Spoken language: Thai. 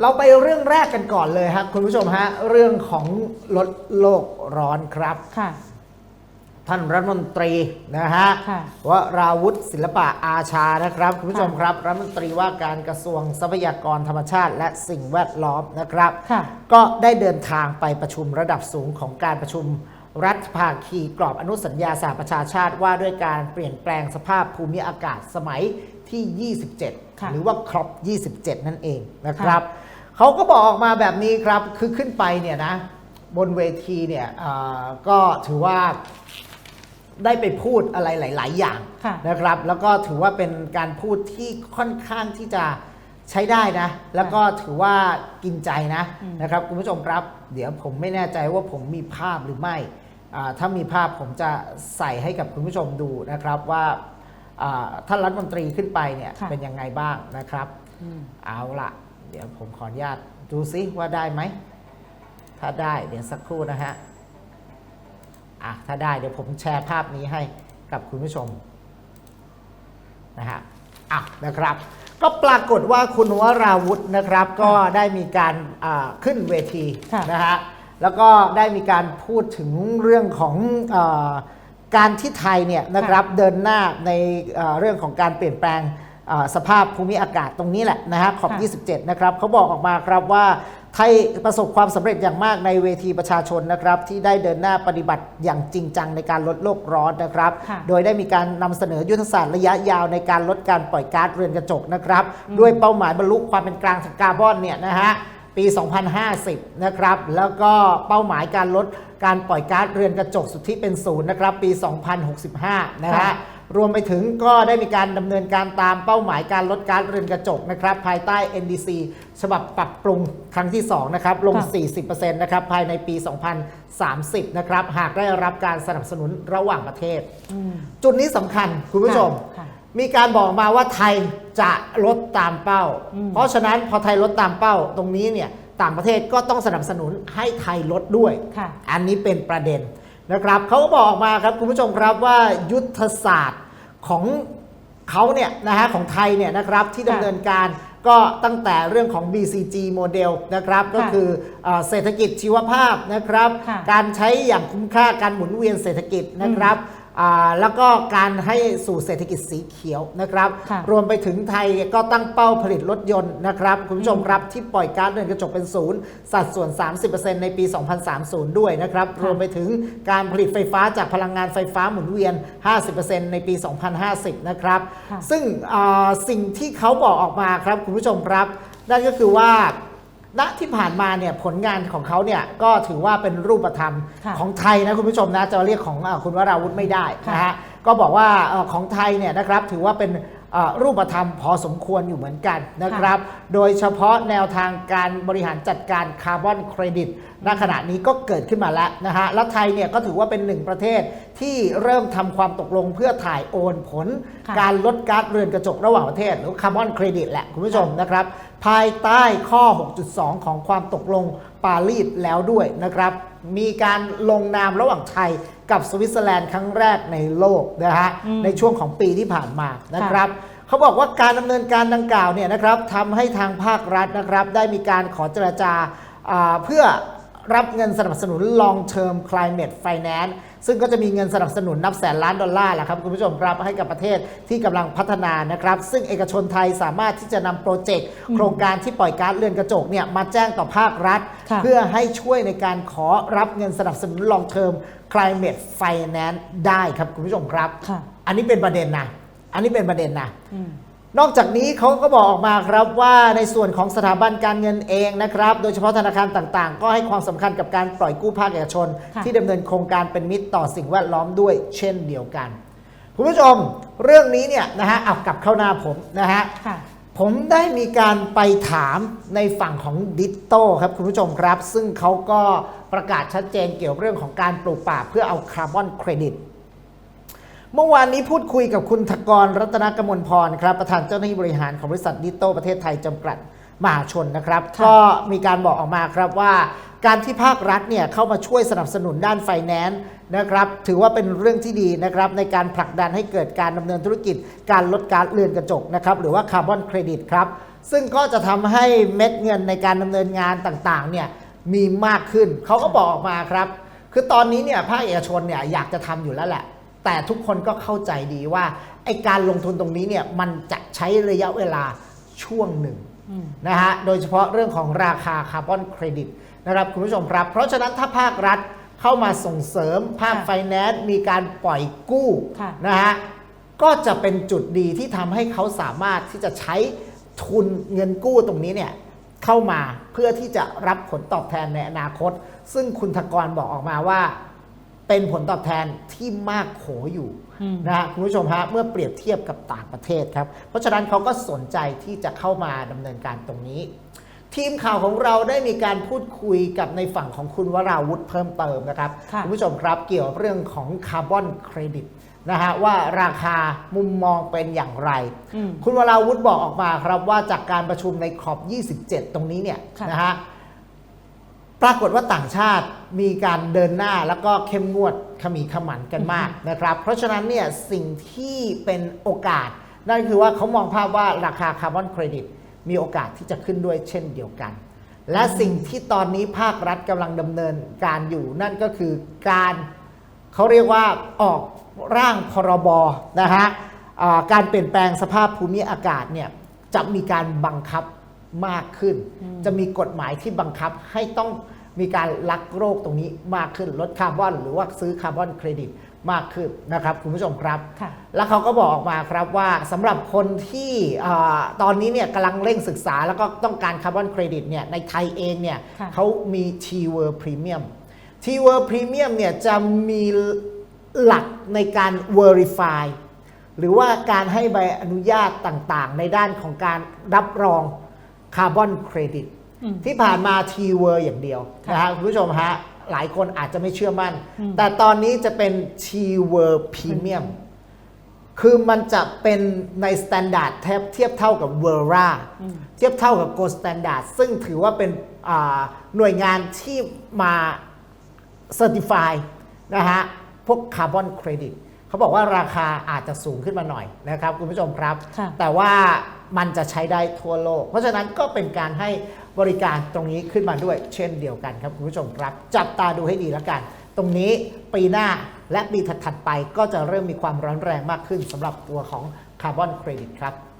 เราไปเรื่องแรกกันก่อนเลยครับคุณผู้ชมฮะเรื่องของลดโลกร้อนครับ ค่ะ ท่านรัฐมนตรีนะฮะค่ะวราวุฒิศิลปะอาชานะครับคุณผู้ชมครับรัฐมนตรีว่าการกระทรวงทรัพยากรธรรมชาติ และสิ่งแวดล้อมนะครับ ค่ะ ก็ได้เดินทางไปประชุมระดับสูงของการประชุมรัฐภาคีกรอบอนุสัญญาสหประชาชาติว่าด้วยการเปลี่ยนแปลงสภาพภูมิอากาศสมัย ที่ 27ค่ะหรือว่าครบ27 นั่นเองนะครับ เขาก็บอกออกมาแบบนี้ครับ คือขึ้นไปเนี่ยนะ บนเวทีเนี่ยเอ่อก็ถือว่าได้ไปพูดอะไรหลาย ๆ อย่างค่ะนะครับ แล้วก็ถือว่าเป็นการพูดที่ค่อนข้างที่จะใช้ได้นะ แล้วก็ถือว่ากินใจนะอืมนะครับคุณผู้ชมครับ เดี๋ยวผมไม่แน่ใจว่าผมมีภาพหรือไม่อ่าถ้ามีภาพผมจะใส่ให้กับคุณผู้ชมดูนะครับว่าอ่า ท่านรัฐมนตรีขึ้นไปเนี่ยค่ะเป็นยังไงบ้างนะครับอืมเอาละเดี๋ยวผมขออนุญาตดูซิว่าได้ไหม ถ้าได้เดี๋ยวสักครู่นะฮะอะถ้าได้เดี๋ยวผมแชร์ภาพนี้ให้กับคุณผู้ชมนะฮะอะนะครับ ก็ปรากฏว่าคุณวราวุธนะครับ ก็ได้มีการอ่าขึ้นเวทีค่ะนะฮะแล้วก็ได้มีการพูดถึงเรื่องของเออ การที่ไทยเนี่ยนะครับเดินหน้าในเอ่อเรื่องของการเปลี่ยนแปลงเอ่อสภาพภูมิอากาศตรงนี้แหละนะฮะขอบค่ะ27 นะครับเขาบอกออกมาครับว่าไทยประสบความสำเร็จอย่างมากในเวทีประชาชนนะครับ ที่ได้เดินหน้าปฏิบัติอย่างจริงจังในการลดโลกร้อนนะครับค่ะโดยได้มีการนำเสนอยุทธศาสตร์ระยะยาวในการลดการปล่อยก๊าซเรือนกระจกนะครับ ด้วยเป้าหมายบรรลุความเป็นกลางทางคาร์บอนเนี่ยนะฮะปี 2050 นะครับ แล้วก็เป้าหมายการลด การปล่อยก๊าซเรือนกระจกสุทธิเป็นศูนย์นะครับปี 2065 นะฮะค่ะรวมไปถึงก็ได้มีการดำเนินการตามเป้าหมายการลดก๊าซเรือนกระจกนะครับภายใต้ NDC ฉบับปรับปรุงครั้งที่ 2 นะครับ ลงค่ะ40%นะครับภายในปี 2030 นะครับ หากได้รับการสนับสนุนระหว่างประเทศอืมจุดนี้สำคัญคุณผู้ชมค่ะมีการบอกมาว่าไทยจะลดตามเป้าอืมเพราะฉะนั้นพอไทยลดตามเป้าตรงนี้เนี่ย ต่างประเทศก็ต้องสนับสนุนให้ไทยลดด้วยค่ะอันนี้เป็นประเด็นนะครับเขาก็บอกมาครับคุณผู้ชมครับว่ายุทธศาสตร์ของเขาเนี่ยนะฮะของไทยเนี่ยนะครับที่ดำเนินการก็ตั้งแต่เรื่องของ BCG โมเดลนะครับก็คือเอ่อเศรษฐกิจชีวภาพนะครับค่ะการใช้อย่างคุ้มค่าการหมุนเวียนเศรษฐกิจนะครับอ่า แล้วก็การให้สู่เศรษฐกิจสีเขียวนะครับค่ะรวมไปถึงไทยก็ตั้งเป้าผลิตรถยนต์นะครับคุณผู้ชมครับที่ปล่อยก๊าซเรือนกระจกเป็นศูนย์สัดส่วน 30%ในปี 2030 ด้วยนะครับค่ะรวมไปถึงการผลิตไฟฟ้าจากพลังงานไฟฟ้าหมุนเวียน 50%ในปี 2050 นะครับค่ะซึ่งอ่าสิ่งที่เขาบอกออกมาครับคุณผู้ชมครับ นั่นก็คือว่า ณที่ผ่านมาเนี่ยผลงานของเขาเนี่ยก็ถือว่าเป็นรูปธรรมค่ะของไทยนะคุณผู้ชมนะจะเรียกของอาคุณวราวุธไม่ได้นะค่ะฮะก็บอกว่าเอ่อของไทยเนี่ยนะครับถือว่าเป็นเอ่อ รูปธรรมพอสมควรอยู่เหมือนกันนะครับ โดยเฉพาะแนวทางการบริหารจัดการคาร์บอนเครดิตณขณะนี้ก็เกิดขึ้นมาแล้วนะฮะ แล้วไทยเนี่ยก็ถือว่าเป็นหนึ่งประเทศที่เริ่มทำความตกลงเพื่อถ่ายโอนผลค่ะการลดก๊าซเรือนกระจกระหว่างประเทศ หรือคาร์บอนเครดิตแหละคุณผู้ชมนะครับ ภายใต้ข้อ 6.2 ของความตกลงปารีสแล้วด้วยนะครับ มีการลงนามระหว่างไทยกับสวิตเซอร์แลนด์ครั้งแรกในโลกนะฮะอืมในช่วงของปีที่ผ่านมานะครับเขาบอกว่าการดำเนินการดังกล่าวเนี่ยนะครับทำให้ทางภาครัฐนะครับ ได้มีการขอเจรจาอ่าเพื่อ รับเงินสนับสนุน long term climate finance ซึ่งก็จะมีเงินสนับสนุนนับแสนล้านดอลลาร์แหละครับคุณผู้ชมครับให้กับประเทศที่กำลังพัฒนานะครับ ซึ่งเอกชนไทยสามารถที่จะนำโปรเจกต์โครงการที่ปล่อยก๊าซเรือนกระจกเนี่ยมาแจ้งต่อภาครัฐค่ะเพื่อให้ช่วยในการขอรับเงินสนับสนุน long term climate finance ได้ครับคุณผู้ชมครับค่ะอันนี้เป็นประเด็นนะ อันนี้เป็นประเด็นนะอืม นอกจากนี้เขาก็บอกออกมาครับว่าในส่วนของสถาบันการเงินเองนะครับ โดยเฉพาะธนาคารต่างๆ ก็ให้ความสำคัญกับการปล่อยกู้ภาคเอกชนค่ะที่ดำเนินโครงการเป็นมิตรต่อสิ่งแวดล้อมด้วยเช่นเดียวกัน คุณผู้ชมเรื่องนี้เนี่ยนะฮะเอากลับเข้าหน้าผมนะฮะค่ะผมได้มีการไปถามในฝั่งของดิจิโต้ครับคุณผู้ชมครับ ซึ่งเขาก็ประกาศชัดเจนเกี่ยวเรื่องของการปลูกป่าเพื่อเอาคาร์บอนเครดิต เมื่อวานนี้พูดคุยกับคุณธกรรัตนกมลพรครับประธานเจ้าหน้าที่บริหารของบริษัทดิจิโต้ประเทศไทยจำกัดมหาชนนะครับค่ะก็มีการบอกออกมาครับว่า การที่ภาครัฐเนี่ยเข้ามาช่วยสนับสนุนด้านไฟแนนซ์นะครับถือว่าเป็นเรื่องที่ดีนะครับในการผลักดันให้เกิดการดำเนินธุรกิจ การลดการเรือนกระจกนะครับหรือว่าคาร์บอนเครดิตครับซึ่งก็จะทำให้เม็ดเงินในการดำเนินงานต่างๆเนี่ยมีมากขึ้นเขาก็บอกออกมาครับ คือตอนนี้เนี่ยภาคเอกชนเนี่ยอยากจะทำอยู่แล้วแหละ แต่ทุกคนก็เข้าใจดีว่าไอการลงทุนตรงนี้เนี่ยมันจะใช้ระยะเวลาช่วงหนึ่งอืมนะฮะโดยเฉพาะเรื่องของราคาคาร์บอนเครดิตนะครับคุณผู้ชมครับ เพราะฉะนั้นถ้าภาครัฐเข้ามาส่งเสริมภาคค่ะไฟแนนซ์มีการปล่อยกู้ค่ะนะฮะก็จะเป็นจุดดีที่ทำให้เขาสามารถที่จะใช้ทุนเงินกู้ตรงนี้เนี่ยเข้ามาเพื่อที่จะรับผลตอบแทนในอนาคต ซึ่งคุณธกรบอกออกมาว่า เป็นผลตอบแทนที่มากโขอยู่อืมนะฮะคุณผู้ชมฮะเมื่อเปรียบเทียบกับต่างประเทศครับ เพราะฉะนั้นเขาก็สนใจที่จะเข้ามาดำเนินการตรงนี้ ทีมข่าวของเราได้มีการพูดคุยกับในฝั่งของคุณวราวุธเพิ่มเติมนะครับค่ะณผู้ชมครับเกี่ยวกับเรื่องของคาร์บอนเครดิตนะฮะว่าราคามุมมองเป็นอย่างไรอืมคุณวราวุธบอกออกมาครับว่าจากการประชุมในขอบ 27 ตรงนี้เนี่ยค่ะนะฮะ ปรากฏว่าต่างชาติมีการเดินหน้าแล้วก็เข้มงวดขมีขมันกันมากนะครับ เพราะฉะนั้นเนี่ยสิ่งที่เป็นโอกาส นั่นคือว่าเขามองภาพว่าราคาคาร์บอนเครดิตมีโอกาสที่จะขึ้นด้วยเช่นเดียวกัน และสิ่งที่ตอนนี้ภาครัฐกำลังดำเนินการอยู่นั่นก็คือการเขาเรียกว่าออกร่างพรบนะฮะอ่าการเปลี่ยนแปลงสภาพภูมิอากาศเนี่ยจะมีการบังคับ มากขึ้น จะมีกฎหมายที่บังคับให้ต้องมีการลักโรคตรงนี้มากขึ้นลดคาร์บอน หรือว่าซื้อคาร์บอนเครดิตมากขึ้นนะครับคุณผู้ชมครับค่ะแล้วเขาก็บอกออกมาครับว่าสำหรับคนที่อาตอนนี้เนี่ยกำลังเร่งศึกษาแล้วก็ต้องการคาร์บอนเครดิตเนี่ยในไทยเองเนี่ยค่ะเขามี T w o r Premium T w o r Premium เนี่ยจะมีหลักในการ Verify หรือว่าการให้ใบอนุญาตต่างๆ ในด้านของการรับรอง คาร์บอนเครดิตอืมที่ผ่านมา T w o r อย่างเดียวค่ะนะฮะคุณผู้ชมฮะหลายคนอาจจะไม่เชื่อมั่นอืมแต่ตอนนี้จะเป็น T w o r Premium คือมันจะเป็นในสแตนดาร์ดเทียบเทียบเท่ากับ v e r a อืมเทียบเท่ากับ Gold Standard ซึ่งถือว่าเป็นอ่าหน่วยงานที่มา Certify นะฮะพวกคาร์บอนเครดิตเขาบอกว่าราคาอาจจะสูงขึ้นมาหน่อยนะครับ คุณผู้ชมครับค่ะแต่ว่า มันจะใช้ได้ทั่วโลก เพราะฉะนั้นก็เป็นการให้บริการตรงนี้ขึ้นมาด้วย เช่นเดียวกันครับคุณผู้ชมครับ จับตาดูให้ดีแล้วกัน ตรงนี้ปีหน้าและปีถัดๆไปก็จะเริ่มมีความร้อนแรงมากขึ้นสำหรับตัวของคาร์บอนเครดิตครับ